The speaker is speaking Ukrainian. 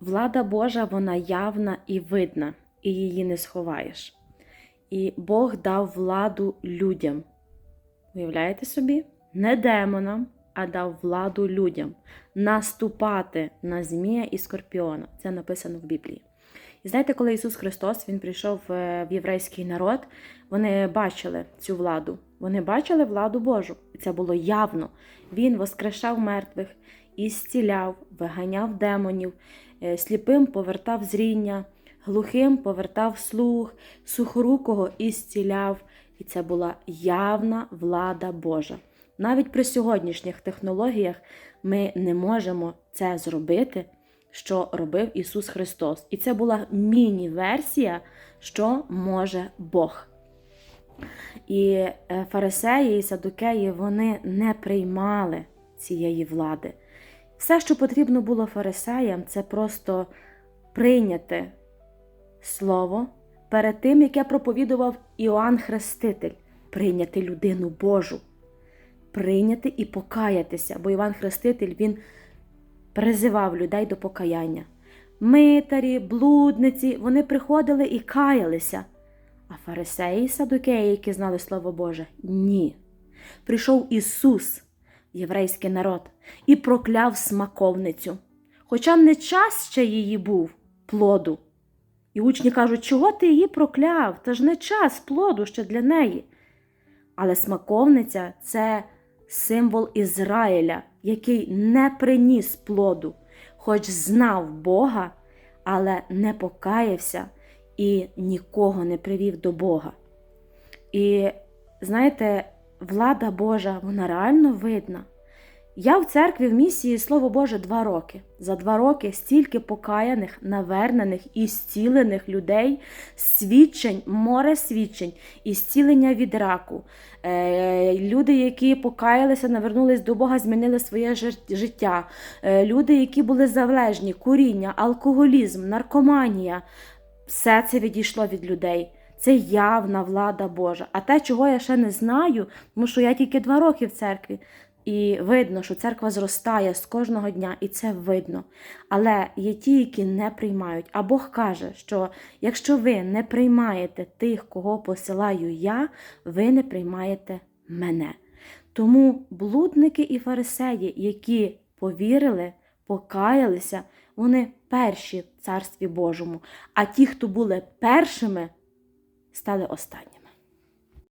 Влада Божа, вона явна і видна, і її не сховаєш. І Бог дав владу людям. Уявляєте собі? Не демонам, а дав владу людям наступати на Змія і Скорпіона. Це написано в Біблії. І знаєте, коли Ісус Христос Він прийшов е, в єврейський народ, вони бачили цю владу. Вони бачили владу Божу. І це було явно. Він воскрешав мертвих, і зціляв, виганяв демонів, е, сліпим повертав зріння, глухим повертав слух, сухорукого і зціляв. І це була явна влада Божа. Навіть при сьогоднішніх технологіях ми не можемо це зробити, що робив Ісус Христос. І це була міні-версія, що може Бог. І е, фарисеї і садукеї вони не приймали цієї влади. Все, що потрібно було фарисеям, це просто прийняти слово перед тим, яке проповідував Іоанн Хреститель, прийняти людину Божу, прийняти і покаятися, бо Іван Хреститель він призивав людей до покаяння. Митарі, блудниці, вони приходили і каялися. А фарисеї і садукеї, які знали Слово Боже, ні. Прийшов Ісус, єврейський народ, і прокляв смаковницю. Хоча не час ще її був плоду. І учні кажуть, чого ти її прокляв? Та ж не час плоду ще для неї. Але смаковниця це символ Ізраїля, який не приніс плоду, хоч знав Бога, але не покаявся і нікого не привів до Бога. І знаєте, влада Божа, вона реально видна. Я в церкві в місії Слово Боже два роки. За два роки стільки покаяних, навернених і зцілених людей, свідчень, море свідчень, і зцілення від раку. Е, люди, які покаялися, навернулись до Бога, змінили своє життя. Е, люди, які були залежні, куріння, алкоголізм, наркоманія. Все це відійшло від людей. Це явна влада Божа. А те, чого я ще не знаю, тому що я тільки два роки в церкві, і видно, що церква зростає з кожного дня, і це видно. Але є ті, які не приймають. А Бог каже, що якщо ви не приймаєте тих, кого посилаю я, ви не приймаєте мене. Тому блудники і фарисеї, які повірили, покаялися, вони перші в Царстві Божому. А ті, хто були першими, стали останніми.